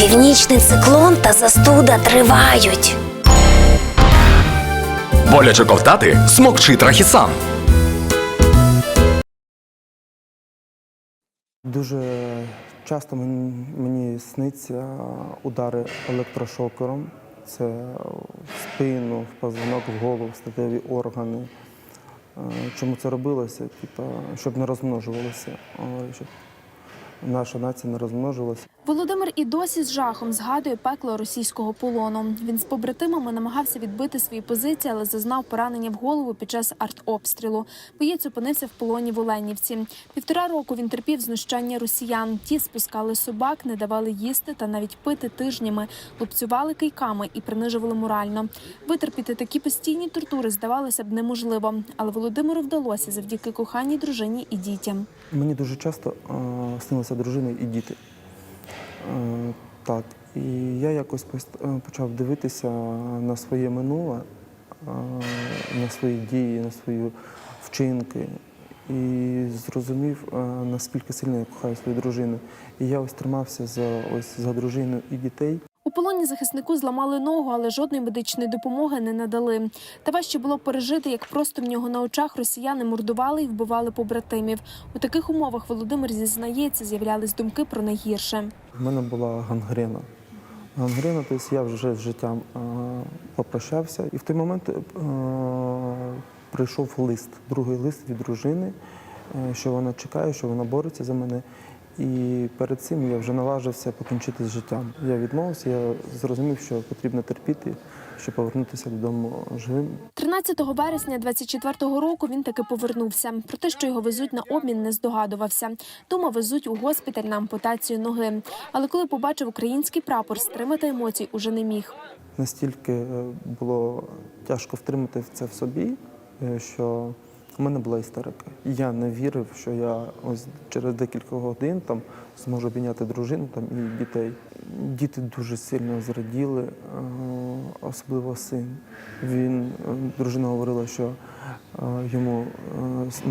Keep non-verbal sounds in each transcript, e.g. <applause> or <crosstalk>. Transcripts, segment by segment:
Північний циклон та застуда тривають. Боляче ковтати смокчи трахісан. Дуже часто мені сниться удари електрошокером. Це в спину, в позвонок, в голову, в статеві органи. Е, Чому це робилося? Типа, щоб не розмножувалося, щоб наша нація не розмножувалася. Володимир і досі з жахом згадує пекло російського полону. Він з побратимами намагався відбити свої позиції, але зазнав поранення в голову під час артобстрілу. Боєць опинився в полоні в Оленівці. Півтора року він терпів знущання росіян. Ті спускали собак, не давали їсти та навіть пити тижнями, лупцювали кийками і принижували морально. Витерпіти такі постійні тортури здавалося б неможливо, але Володимиру вдалося завдяки коханій дружині і дітям. Мені дуже часто е, снилися дружини і діти. Е, так, і я якось е, почав дивитися на своє минуле, е, на свої дії, на свої вчинки. І зрозумів, е, наскільки сильно я кохаю свою дружину. І я ось тримався за ось за дружину і дітей. Полоні захиснику зламали ногу, але жодної медичної допомоги не надали. Та важче було пережити, як просто в нього на очах росіяни мордували і вбивали побратимів. У таких умовах Володимир зізнається, з'являлись думки про найгірше. У мене була гангрена. Гангрена, тобто я вже з життям е, попрощався. І в той момент е, прийшов лист, другий лист від дружини, е, що вона чекає, що вона бореться за мене. І перед цим я вже наважився покінчити з життям. Я відмовився, я зрозумів, що потрібно терпіти, щоб повернутися додому живим. 13 вересня 24-го року він таки повернувся. Про те, що його везуть на обмін, не здогадувався. Думав, везуть у госпіталь на ампутацію ноги. Але коли побачив український прапор, стримати емоцій уже не міг. Настільки е, було тяжко втримати це в собі, е, що в мене була істерика. Я не вірив, що я ось через декілька годин там зможу обійняти дружину там, і дітей. Діти дуже сильно зраділи, е, особливо син. Він, е, дружина говорила, що е, йому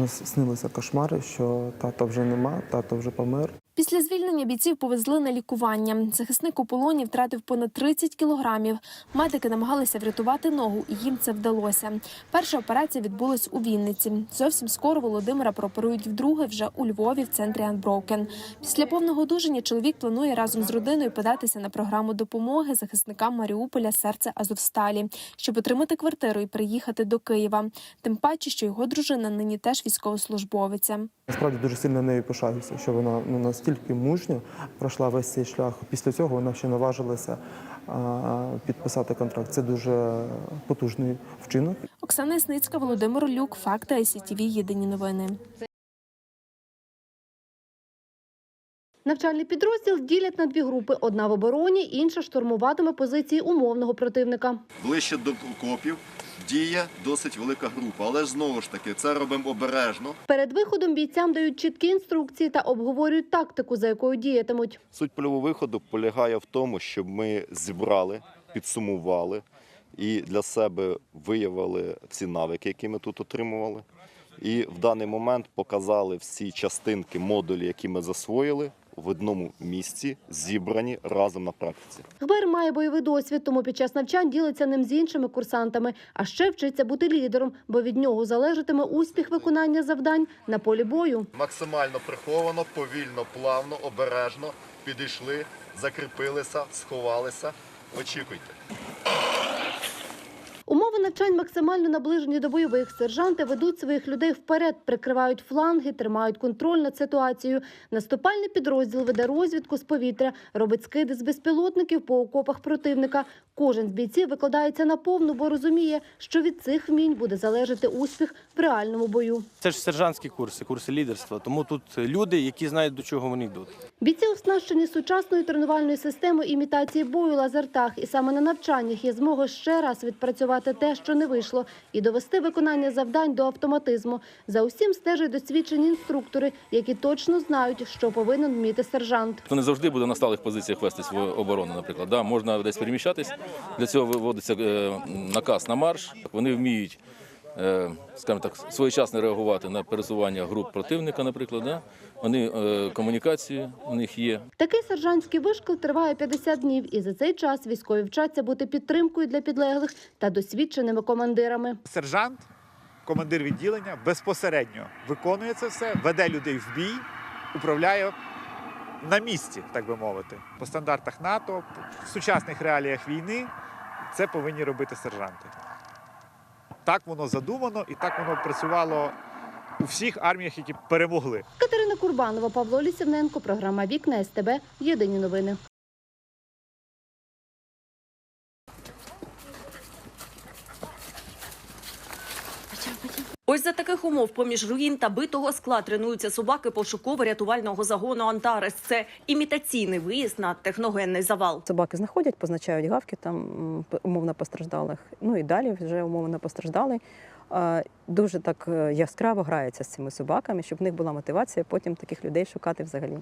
снилися кошмари, що тата вже нема, тато вже помер. Після звільнення бійців повезли на лікування. Захисник у полоні втратив понад 30 кілограмів. Медики намагалися врятувати ногу, і їм це вдалося. Перша операція відбулась у Вінниці. Зовсім скоро Володимира прооперують вдруге вже у Львові в центрі Unbroken. Після повного одужання чоловік планує разом з родиною податися на програму допомоги захисникам Маріуполя Серце Азовсталі, щоб отримати квартиру і приїхати до Києва. Тим паче, що його дружина нині теж військовослужбовиця. Насправді дуже сильно нею пишаюся, що вона ну, настільки мужня пройшла весь цей шлях. Після цього вона ще наважилася підписати контракт. Це дуже потужний вчинок. Оксана Ясницька, Володимир Люк, Факти ICTV, Єдині новини. Навчальний підрозділ ділять на дві групи: одна в обороні, інша штурмуватиме позиції умовного противника. ближче до окопів діє досить велика група. Але ж знову ж таки, це робимо обережно. Перед виходом бійцям дають чіткі інструкції та обговорюють тактику, за якою діятимуть. Суть польового виходу полягає в тому, щоб ми зібрали, підсумували і для себе виявили всі навики, які ми тут отримували. І в даний момент показали всі частинки, модулі, які ми засвоїли в одному місці, зібрані разом на практиці. Гбер має бойовий досвід, тому під час навчань ділиться ним з іншими курсантами. А ще вчиться бути лідером, бо від нього залежатиме успіх виконання завдань на полі бою. Максимально приховано, повільно, плавно, обережно підійшли, закріпилися, сховалися. Очікуйте. Умови навчань максимально наближені до бойових. Сержанти ведуть своїх людей вперед, прикривають фланги, тримають контроль над ситуацією. Наступальний підрозділ веде розвідку з повітря, робить скиди з безпілотників по окопах противника. Кожен з бійців викладається на повну, бо розуміє, що від цих вмінь буде залежати успіх в реальному бою. Це ж сержантські курси, курси лідерства. Тому тут люди, які знають, до чого вони йдуть. Бійці оснащені сучасною тренувальною системою імітації бою лазертаг, і саме на навчаннях є змога ще раз відпрацювати те, що не вийшло, і довести виконання завдань до автоматизму. За усім стежать досвідчені інструктори, які точно знають, що повинен вміти сержант. Хто не завжди буде на сталих позиціях вести свою оборону, наприклад. Да, можна десь переміщатись. Для цього виводиться е, наказ на марш. Вони вміють, е, скажімо так, своєчасно реагувати на пересування груп противника, наприклад. Да? Вони е, комунікації у них є. Такий сержантський вишкіл триває 50 днів, і за цей час військові вчаться бути підтримкою для підлеглих та досвідченими командирами. Сержант, командир відділення, безпосередньо виконує це все, веде людей в бій, управляє на місці, так би мовити. По стандартах НАТО, в сучасних реаліях війни це повинні робити сержанти. Так воно задумано і так воно працювало у всіх арміях, які перемогли. Курбанова, Павло Лісівненко, програма Вікна СТБ. Єдині новини. Ось за таких умов поміж руїн та битого скла тренуються собаки пошуково-рятувального загону Антарес. Це імітаційний виїзд на техногенний завал. Собаки знаходять, позначають гавки там п- умовно постраждалих. Ну і далі вже умовно постраждалий. Дуже так е, яскраво грається з цими собаками, щоб в них була мотивація потім таких людей шукати взагалі.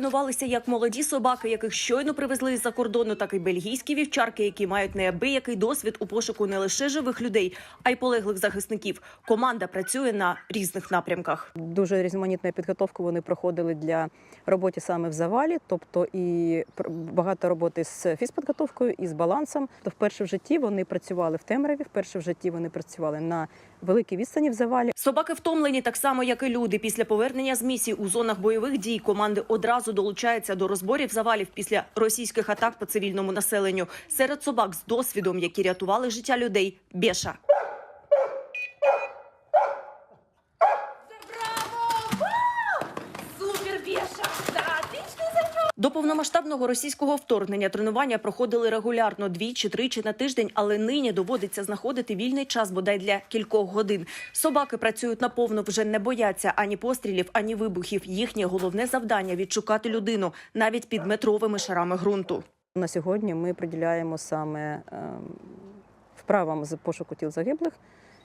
Нині тренувалися як молоді собаки, яких щойно привезли із-за кордону, так і бельгійські вівчарки, які мають неабиякий досвід у пошуку не лише живих людей, а й полеглих захисників. Команда працює на різних напрямках. Дуже різноманітну підготовку вони проходили для роботи саме в завалі, тобто і багато роботи з фізпідготовкою і з балансом. То вперше в житті вони працювали в темряві, вперше в житті вони працювали на великій відстані в завалі. Собаки втомлені так само, як і люди. Після повернення з місій у зонах бойових дій команди одразу долучаються до розборів завалів після російських атак по цивільному населенню. Серед собак з досвідом, які рятували життя людей, бєша. До повномасштабного російського вторгнення тренування проходили регулярно двічі-тричі на тиждень, але нині доводиться знаходити вільний час бодай для кількох годин. Собаки працюють наповну, вже не бояться ані пострілів, ані вибухів. Їхнє головне завдання відшукати людину навіть під метровими шарами ґрунту. На сьогодні ми приділяємо саме ем, вправам з пошуку тіл загиблих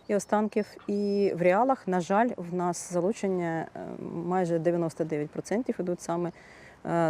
і останків. І в реалах, на жаль, в нас залучення ем, майже 99% ідуть саме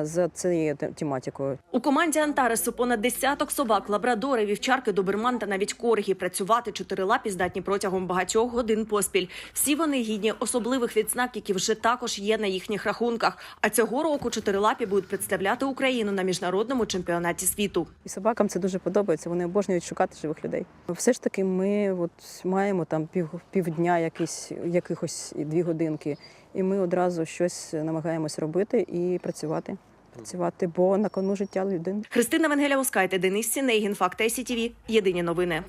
за цією тематикою. У команді Антаресу понад десяток собак, лабрадори, вівчарки, доберман та навіть коргі. Працювати чотирилапі здатні протягом багатьох годин поспіль. Всі вони гідні особливих відзнак, які вже також є на їхніх рахунках. А цього року чотирилапі будуть представляти Україну на міжнародному чемпіонаті світу. І собакам це дуже подобається. Вони обожнюють шукати живих людей. Все ж таки, ми от маємо там пів півдня, якісь якихось дві годинки, і ми одразу щось намагаємось робити і працювати. Працювати, бо на кону життя людини. Христина Венгеля Оскайте, Денис Сінейгін, Факт СІТВ. Єдині новини.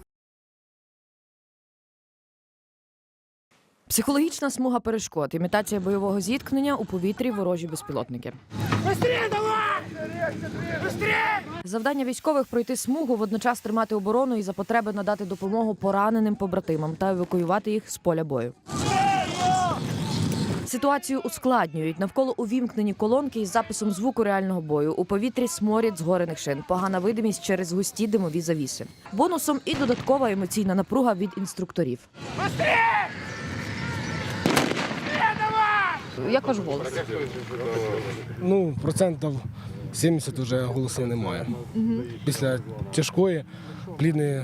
Психологічна смуга перешкод, імітація бойового зіткнення у повітрі ворожі безпілотники. Завдання військових пройти смугу, водночас тримати оборону і за потреби надати допомогу пораненим побратимам та евакуювати їх з поля бою. Ситуацію ускладнюють навколо увімкнені колонки із записом звуку реального бою. У повітрі сморід згорених шин, погана видимість через густі димові завіси. Бонусом і додаткова емоційна напруга від інструкторів. Як ваш голос? Ну, процентів 70 вже голосів немає. Після тяжкої, плідної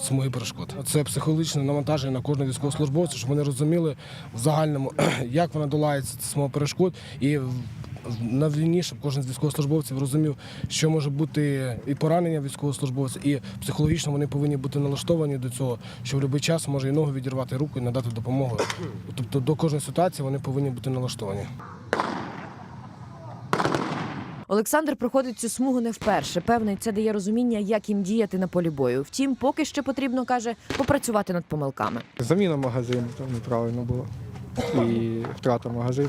смуги перешкод. Це психологічне навантаження на кожного військовослужбовця, щоб вони розуміли в загальному, <clears throat> як вона долається ця смуга перешкод. І на війні, щоб кожен з військовослужбовців розумів, що може бути і поранення військовослужбовця, і психологічно вони повинні бути налаштовані до цього, що в будь-який час може і ногу відірвати руку і надати допомогу. Тобто до кожної ситуації вони повинні бути налаштовані. Олександр проходить цю смугу не вперше. Певний, це дає розуміння, як їм діяти на полі бою. Втім, поки що потрібно каже попрацювати над помилками. Заміна магазину там неправильно було. І втрата магазину,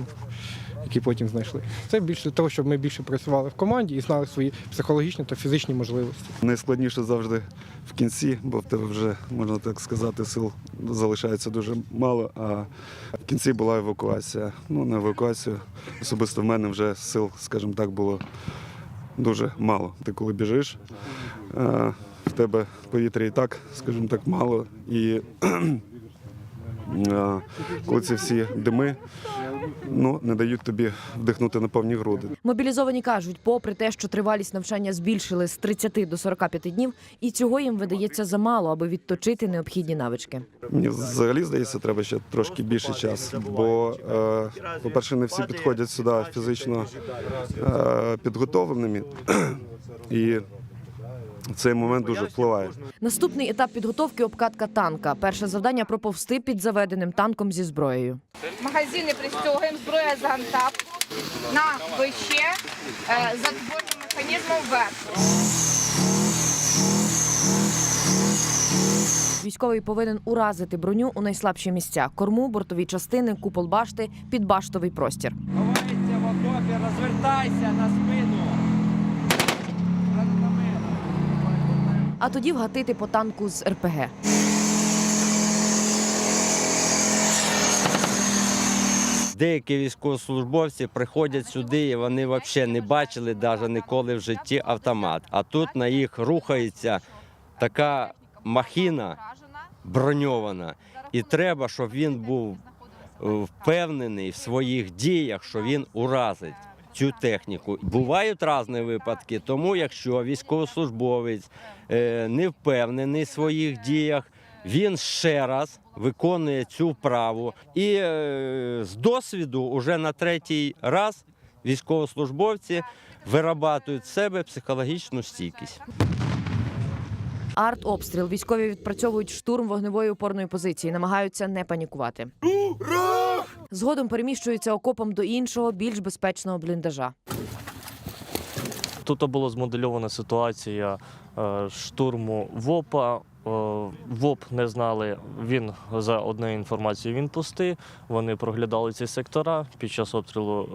який потім знайшли. Це більше для того, щоб ми більше працювали в команді і знали свої психологічні та фізичні можливості. Найскладніше завжди в кінці, бо в тебе вже, можна так сказати, сил залишається дуже мало. А в кінці була евакуація. Ну, на евакуацію особисто в мене вже сил, скажімо так, було дуже мало. Ти коли біжиш, в тебе повітря і так, скажімо так, мало. І коли ці всі дими ну, не дають тобі вдихнути на повні груди. Мобілізовані кажуть, попри те, що тривалість навчання збільшили з 30 до 45 днів, і цього їм видається замало, аби відточити необхідні навички. Мені взагалі здається, треба ще трошки більше часу. Бо, е, по-перше, не всі підходять сюди фізично е, підготовленими. <clears throat> І цей момент дуже впливає. Наступний етап підготовки обкатка танка. Перше завдання проповсти під заведеним танком зі зброєю. Магазини пристягуємо, зброя за гантапку на плече, е, затворним механізмом вверх. Військовий повинен уразити броню у найслабші місця: корму, бортові частини, купол башти, підбаштовий простір. Ховайся в окопі, розвертайся на спину. А тоді вгатити по танку з РПГ. Деякі військовослужбовці приходять сюди і вони взагалі не бачили навіть ніколи в житті автомат. А тут на їх рухається така махіна броньована. І треба, щоб він був впевнений в своїх діях, що він уразить. Цю техніку бувають різні випадки, тому якщо військовослужбовець е, не впевнений в своїх діях, він ще раз виконує цю вправу. І е, з досвіду, уже на третій раз, військовослужбовці вирабатують в себе психологічну стійкість. Артобстріл. Військові відпрацьовують штурм вогневої опорної позиції, намагаються не панікувати. Згодом переміщуються окопом до іншого, більш безпечного бліндажа. Тут була змодельована ситуація е, штурму ВОПа. Е, ВОП не знали. Він за однією інформацією він пустий. Вони проглядали ці сектора. Під час обстрілу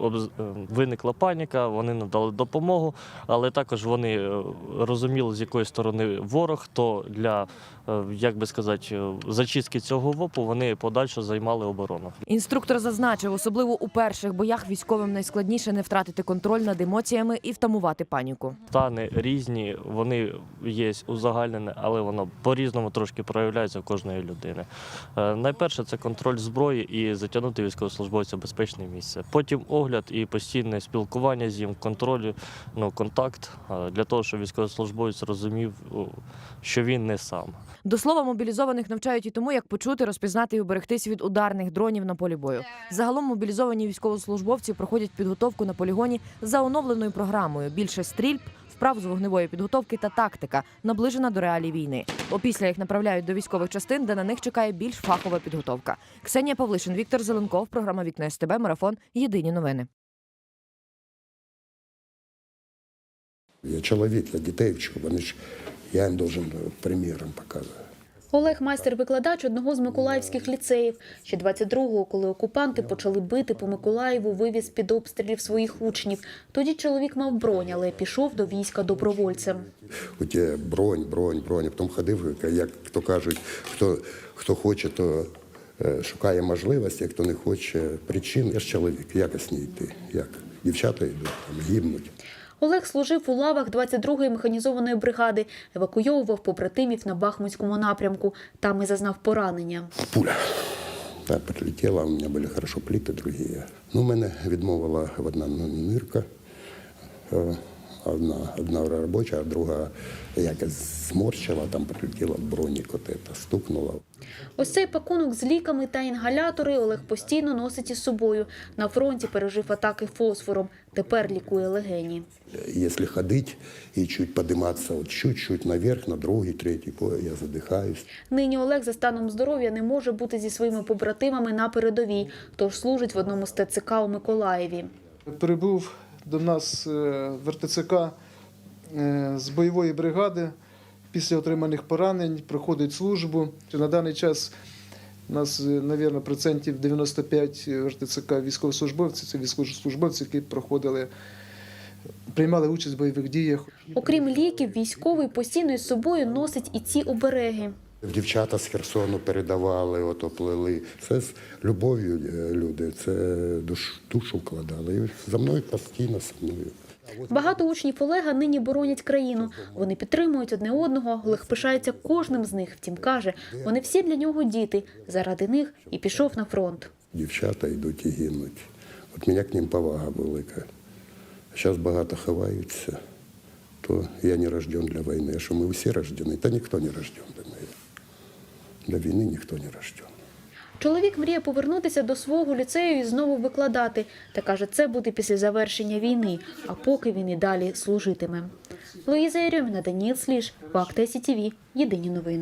е, е, виникла паніка. Вони надали допомогу, але також вони розуміли, з якої сторони ворог. То для як би сказати, зачистки цього ВОПу вони подальше займали оборону. Інструктор зазначив, особливо у перших боях військовим найскладніше не втратити контроль над емоціями і втамувати паніку. Стани різні, вони є узагальнені, але воно по-різному трошки проявляється в кожної людини. Е, Найперше це контроль зброї і затягнути військовослужбовця в безпечне місце. Потім огляд і постійне спілкування з ним, контроль, ну, контакт е, для того, щоб військовослужбовець розумів, що він не сам. До слова, мобілізованих навчають і тому, як почути, розпізнати і уберегтись від ударних дронів на полі бою. Загалом мобілізовані військовослужбовці проходять підготовку на полігоні за оновленою програмою. Більше стрільб, вправ з вогневої підготовки та тактика, наближена до реалій війни. Опісля їх направляють до військових частин, де на них чекає більш фахова підготовка. Ксенія Павлишин, Віктор Зеленков, програма Вікна СТБ, марафон. Єдині новини. Я чоловік, я дітей вчу, вони ж я їм должен приміром показувати. Олег майстер-викладач одного з миколаївських ліцеїв. Ще 22-го, коли окупанти почали бити по Миколаєву, вивіз під обстрілів своїх учнів. Тоді чоловік мав бронь, але пішов до війська добровольцем. Тебе бронь, бронь, бронь. Потім ходив, як то кажуть, хто, хто хоче, то е, шукає можливості, хто не хоче причин. Я ж чоловік, як не йти? Як? Дівчата йдуть, там, гибнуть. Олег служив у лавах 22-ї механізованої бригади, евакуйовував побратимів на Бахмутському напрямку. Там і зазнав поранення. Пуля. Так, прилетіла, у мене були хорошо пліти, другі. Ну, мене відмовила одна нирка, е, одна, одна робоча, а друга якось зморщила, там прилетіла бронік, от это, стукнула. Ось цей пакунок з ліками та інгалятори Олег постійно носить із собою. На фронті пережив атаки фосфором. Тепер лікує легені. Если ходить и чуть подниматься, вот чуть-чуть наверх, на другий, третій пояс, я задихаюсь. Нині Олег за станом здоров'я не може бути зі своїми побратимами на передовій, тож служить в одному з ТЦК у Миколаєві. Прибув до нас е, в РТЦК е, з бойової бригади після отриманих поранень, проходить службу. На даний час у нас, мабуть, процентів 95 в РТЦК військовослужбовців. Це військовослужбовці, які проходили, приймали участь в бойових діях. Окрім ліків, військовий постійно із собою носить і ці обереги. Дівчата з Херсону передавали, ото плели. Це з любов'ю е, люди, це душ, душу вкладали. І за мною постійно, зі мною. Багато учнів Олега нині боронять країну. Вони підтримують одне одного. Олег пишається кожним з них. Втім, каже, вони всі для нього діти. Заради них і пішов на фронт. Дівчата йдуть і гинуть. От мене к ним повага велика. Зараз багато ховаються, то я не рожден для війни. Що ми всі рождені? Та ніхто не рожден для війни ніхто не рожден. Чоловік мріє повернутися до свого ліцею і знову викладати. Та каже, це буде після завершення війни, а поки він і далі служитиме. Луїза Єрьоміна, Даніл Сліж, Факти СІТІВІ, Єдині новини.